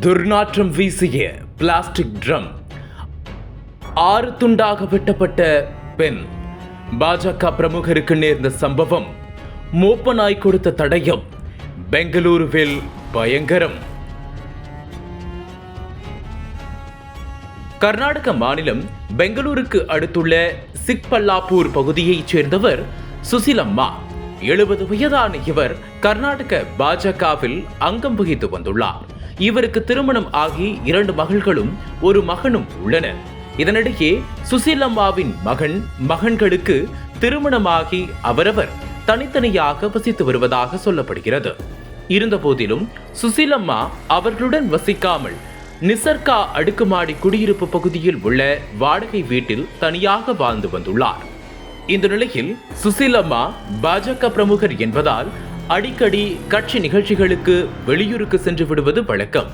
துர்நாற்றம் வீசிய plastic drum. ஆறு துண்டாக வெட்டப்பட்ட பெண். பாஜக பிரமுகருக்கு நேர்ந்த சம்பவம். மோப்ப நாய் கொடுத்த தடயம் பெங்களூருவில் பயங்கரம். கர்நாடக மாநிலம் பெங்களூருக்கு அடுத்துள்ள சிக்பல்லாப்பூர் பகுதியைச் சேர்ந்தவர் சுசிலம்மா. எழுபது வயதான இவர் கர்நாடக பாஜகவில் அங்கம் வகித்து வந்துள்ளார். இவருக்கு திருமணம் ஆகி இரண்டு மகள்களும் ஒரு மகனும் உள்ளனர். இதனிடையே சுசீலம்மாவின் மகன் மகன்களுக்கு திருமணமாகி அவரவர் தனித்தனியாக வசித்து வருவதாக சொல்லப்படுகிறது. இருந்தபோதிலும் சுசீலம்மா அவர்களுடன் வசிக்காமல் நிசர்கா அடுக்குமாடி குடியிருப்பு பகுதியில் உள்ள வாடகை வீட்டில் தனியாக வாழ்ந்து வந்துள்ளார். இந்த நிலையில் சுசீலம்மா பாஜக பிரமுகர் என்பதால் அடிக்கடி கட்சி நிகழ்ச்சிகளுக்கு வெளியூருக்கு சென்று விடுவது வழக்கம்.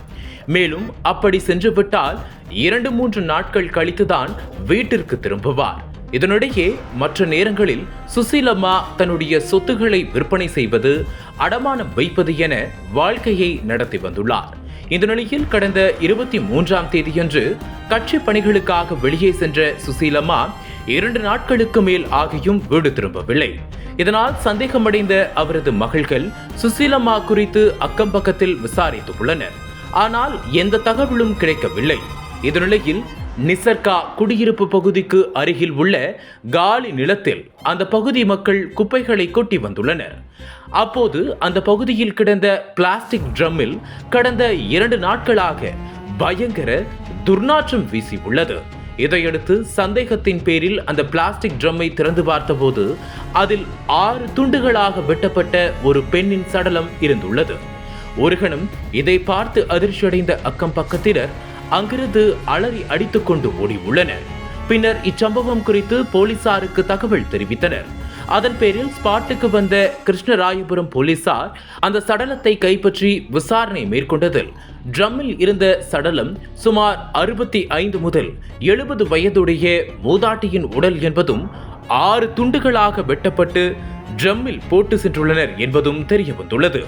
மேலும் அப்படி சென்று விட்டால் இரண்டு மூன்று நாட்கள் கழித்துதான் வீட்டிற்கு திரும்புவார். இதனிடையே மற்ற நேரங்களில் சுசீலம்மா தன்னுடைய சொத்துக்களை விற்பனை செய்வது அடமானம் வைப்பது என வாழ்க்கையை நடத்தி வந்துள்ளார். இந்த நிலையில் கடந்த இருபத்தி மூன்றாம் தேதியன்று கட்சி பணிகளுக்காக வெளியே சென்ற சுசீலம்மா இரண்டு நாட்களுக்கு மேல் ஆகியும் வீடு திரும்பவில்லை. இதனால் சந்தேகமடைந்த அவரது மகள்கள் சுசீலம்மா குறித்து அக்கம் பக்கத்தில் விசாரித்துள்ளனர். ஆனால் எந்த தகவலும் கிடைக்கவில்லை. இதனிலையில் நிசர்கா குடியிருப்பு பகுதிக்கு அருகில் உள்ள காலி நிலத்தில் அந்த பகுதி மக்கள் குப்பைகளை கொட்டி வந்துள்ளனர். அப்போது அந்த பகுதியில் கிடந்த பிளாஸ்டிக் ட்ரம்மில் கடந்த இரண்டு நாட்களாக பயங்கர துர்நாற்றம் வீசி உள்ளது இதையடுத்து சந்தேகத்தின் பேரில் அந்த பிளாஸ்டிக் ட்ரம்மை திறந்து பார்த்தபோது அதில் ஆறு துண்டுகளாக வெட்டப்பட்ட ஒரு பெண்ணின் சடலம் இருந்துள்ளது. ஒரு கணம் இதை பார்த்து அதிர்ச்சியடைந்த அக்கம் பக்கத்தினர் அங்கிருந்து அலறி அடித்துக்கொண்டு ஓடி உள்ளனர் பின்னர் இச்சம்பவம் குறித்து போலீசாருக்கு தகவல் தெரிவித்தனர். அதன் பேரில் ஸ்பாட்டுக்கு வந்த கிருஷ்ணராயபுரம் போலீசார் அந்த சடலத்தை கைப்பற்றி விசாரணை மேற்கொண்டதில். ட்ரம்மில் இருந்த சடலம் சுமார் அறுபத்தி ஐந்து முதல் எழுபது வயதுடைய மூதாட்டியின் உடல் என்பதும் ஆறு துண்டுகளாக வெட்டப்பட்டு ட்ரம்மில் போட்டு சென்றுள்ளனர் என்பதும் தெரிய வந்துள்ளது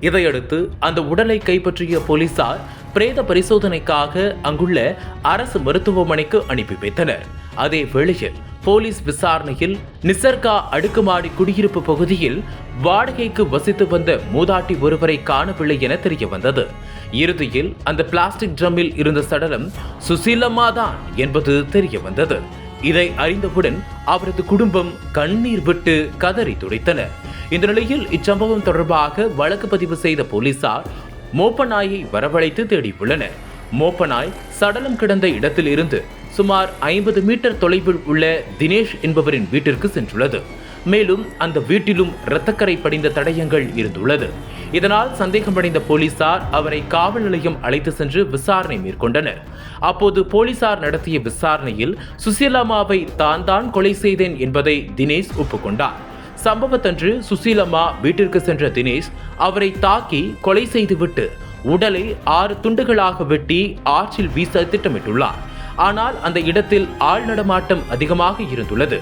இதையடுத்து அந்த உடலை கைப்பற்றிய போலீசார் பிரேத பரிசோதனைக்காக அங்குள்ள அரசு மருத்துவமனைக்கு அனுப்பி வைத்தனர். அதே வேளையில் போலீஸ் விசாரணையில் நிசர்கா அடுக்குமாடி குடியிருப்பு பகுதியில் வாடகைக்கு வசித்து வந்த மூதாட்டி ஒருவரை காணவில்லை என தெரிய வந்தது இறுதியில் அந்த பிளாஸ்டிக் ட்ரம்மில் இருந்த சடலம் சுசீலம்மா தான் என்பது தெரிய வந்தது இதை அறிந்தவுடன் அவரது குடும்பம் கண்ணீர் விட்டு கதறி துடைத்தனர் இந்த நிலையில் இச்சம்பவம் தொடர்பாக வழக்கு பதிவு செய்த போலீசார் மோப்பநாயை வரவழைத்து தேடியுள்ளனர். மோப்பநாய் சடலம் கிடந்த இடத்தில் இருந்து சுமார் ஐம்பது மீட்டர் தொலைவில் உள்ள தினேஷ் என்பவரின் வீட்டிற்கு சென்றுள்ளது. மேலும் அந்த வீட்டிலும் இரத்தக்கரை படிந்த தடயங்கள் இருந்துள்ளது. இதனால் சந்தேகமடைந்த போலீசார் அவரை காவல் நிலையம் அழைத்து சென்று விசாரணை மேற்கொண்டனர். அப்போது போலீசார் நடத்திய விசாரணையில் சுசீலாமாவை தான் தான் கொலை செய்தேன் என்பதை தினேஷ் ஒப்புக்கொண்டார். சம்பவத்தன்று சுசீலம்மா வீட்டிற்கு சென்ற தினேஷ் அவரை தாக்கி கொலை செய்துவிட்டு உடலை ஆறு துண்டுகளாக வெட்டி ஆற்றில் வீச திட்டமிட்டுள்ளார். ஆனால் அந்த இடத்தில் ஆள் நடமாட்டம் அதிகமாக இருந்துள்ளது.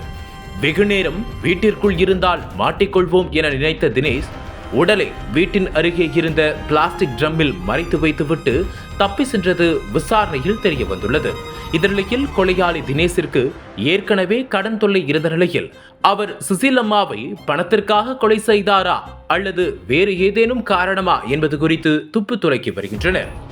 வெகு நேரம் வீட்டிற்குள் இருந்தால் மாட்டிக்கொள்வோம் என நினைத்த தினேஷ் உடலை வீட்டின் அருகே இருந்த பிளாஸ்டிக் ட்ரம்மில் மறைத்து வைத்துவிட்டு தப்பி சென்றது விசாரணையில் தெரிய வந்துள்ளது. இதனிலையில் கொலையாளி தினேஷிற்கு ஏற்கனவே கடன் தொல்லை இருந்த நிலையில் அவர் சுசீலம்மாவை பணத்திற்காக கொலை செய்தாரா அல்லது வேறு ஏதேனும் காரணமா என்பது குறித்து துப்பு துளைக்கி வருகின்றனர்.